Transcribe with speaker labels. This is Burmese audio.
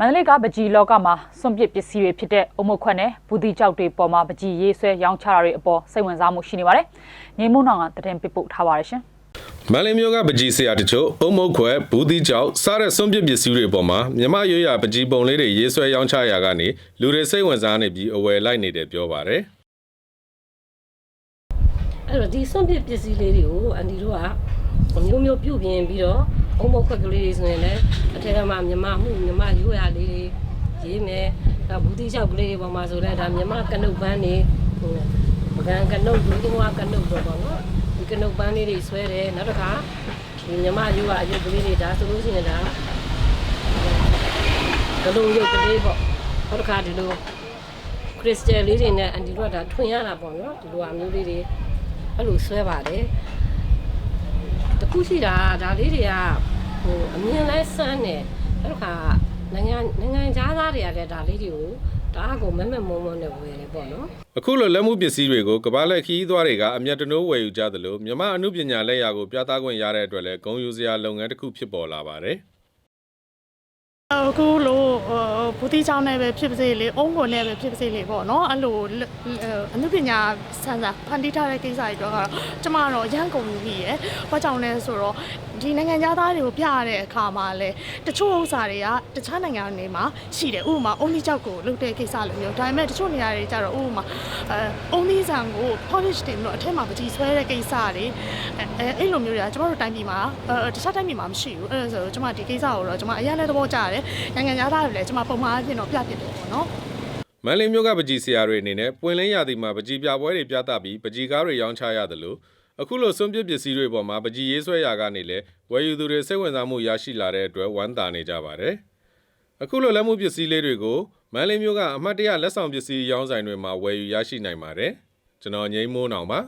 Speaker 1: မန္တလေးကပကြီးလောကမှာစွန့်ပစ်ပစ္စည်းတွေဖြစ်တဲ့အုံမခွက်နဲ့ဘူးတိကြောက်တွေပေါ်မှာပကြီးရေးဆွဲရောင်းချတာတွေအပေါ်စိတ်ဝင်စားမှုရှိနေပါတယ်။ငိမ့်မုံနောင်ကတည်င်းပစ်ပုတ်ထားပါတယ်ရှင်။
Speaker 2: မန္တလေးမျိုးကပကြီးဆရာတချို့အုံမုတ်ခွဲဘူးတိကြောက်စားတဲ့စွန့်ပစ်ပစ္စည်းတွေပေါ်မှာမြမရွရပကြီးပုံလေးတွေရေးဆွဲရောင်းချရာကနေလူတွေစိတ်ဝင်စားနေပြီးအဝယ်လိုက်နေတယ်ပြောပါတယ်
Speaker 3: အဲ့တော့ဒီစွန့်ပစ်ပစ္စည်းလေးတွေကိုအန်ဒီတို့ကမျိုးမျိုးပြုတ်ပြင်ပြီးတော့ အုံမုတ်ခွက်ကလေးတွေဆိုရင်လည်းအထက်ကမှမြမမှုမြမရိုးရလေးတွေရေးမယ်ဒါဘူးတိလျှောက်ကလေးတွေပေါ်မှာဆိုလည်းဒါမြမကနုတ်ပန်းတွေဟိုပကံကနုတ်ဒူးကဝကနုတ်တော့ပေါ့နော်ဒီကနုတ်ပန်းလေးတွေဆွဲတယ်နောက်တစ်ခါဒီမြမရိုးရအယုတ်ကလေးတွေဒါဆိုလို့ရှိရင်ဒါကလုံးရုပ်ကလေးပေါ့နောက်တစ်ခါဒီလိုခရစ်စတယ်လေးတွေနဲ့အန်ဒီတို့ကဒါထွင်ရတာပေါ့နော်ဒီလိုအမျိုးလေးတွေအဲ့လိုဆွဲပါတယ် တခုရှိတာဒါလေးတွေကဟိုအမြင်လဲစမ်းတယ်အဲ့တော့ခါနိုင်ငံနိုင်ငံသားသားတွေကလည်းဒါလေးတွေကိုတအားကိုမက်မက်မုံမုံနဲ့ဝယ်တယ်ပေါ့နော်
Speaker 2: အခုလိုလက်မှုပစ္စည်းတွေကိုကမ္ဘာလက်ခီးသွားတွေကအမျက်တနိုးဝယ်ယူကြသလိုမြမအမှုပညာလက်ရာကိုပြသခွင့်ရတဲ့အတွက်လည်းဂုံယူစရာလုပ်ငန်းတစ်ခုဖြစ်ပေါ်လာပါတယ်
Speaker 4: အခုလို့ဘူတိချောင်းနဲ့ပဲဖြစ်ပါစေလေအုံးကုန်နဲ့ပဲဖြစ်ပါစေလေပေါ့နော်အဲ့လိုအမှုပညာဆန်းစားဖန်တီးထားတဲ့ကိစ္စတွေတော့ကတော့ကျမတော့ရန်ကုန်ကြီးရယ်ဘာကြောင့်လဲဆိုတော့ဒီနိုင်ငံသားတွေကိုပြရတဲ့အခါမှာလဲတချို့ဥစ္စာတွေကတခြားနိုင်ငံတွေမှာရှိတယ်ဥပမာအုံးဒီချောက်ကိုလုပ်တဲ့ကိစ္စလိုမျိုးဒါပေမဲ့တချို့နေရာတွေကျတော့ဥပမာအဲအုံးဒီဆန်ကို polish တင်ပြီးတော့အထက်မှာပကြီးဆွဲတဲ့ကိစ္စတွေအဲအဲ့လိုမျိုးတွေကကျမတို့တိုင်းပြည်မှာအဲတခြားတိုင်းပြည်မှာမရှိဘူးအဲ့ဒါဆိုတော့ကျမဒီကိစ္စကိုတော့ကျမအရင်လည်းသဘောကျတယ်နိုင်ငံသားတွေလည်းကျမပုံမှန်အဖြစ်တော့ပြပြတယ်ပေါ့နော်
Speaker 2: မန္တလေးမျိုးကပကြီးဆရာတွေအနေနဲ့ပွင့်လင်းရာသီမှာပကြီးပြပွဲတွေပြသပြီးပကြီးကားတွေရောင်းချရသလိုအခုလိုစွန့်ပစ်ပစ္စည်းတွေပေါ်မှာပကြီးရေးဆွဲရာကနေလည်းဝယ်ယူသူတွေစိတ်ဝင်စားမှုရရှိလာတဲ့အတွက်ဝမ်းသာနေကြပါတယ်အခုလိုလက်မှုပစ္စည်းလေးတွေကိုမန္တလေးမျိုးကအမှတ်တရလက်ဆောင်ပစ္စည်းရောင်းဆိုင်တွေမှာဝယ်ယူရရှိနိုင်ပါတယ်ကျွန်တော်ငိမ့်မိုးနောင်ပါ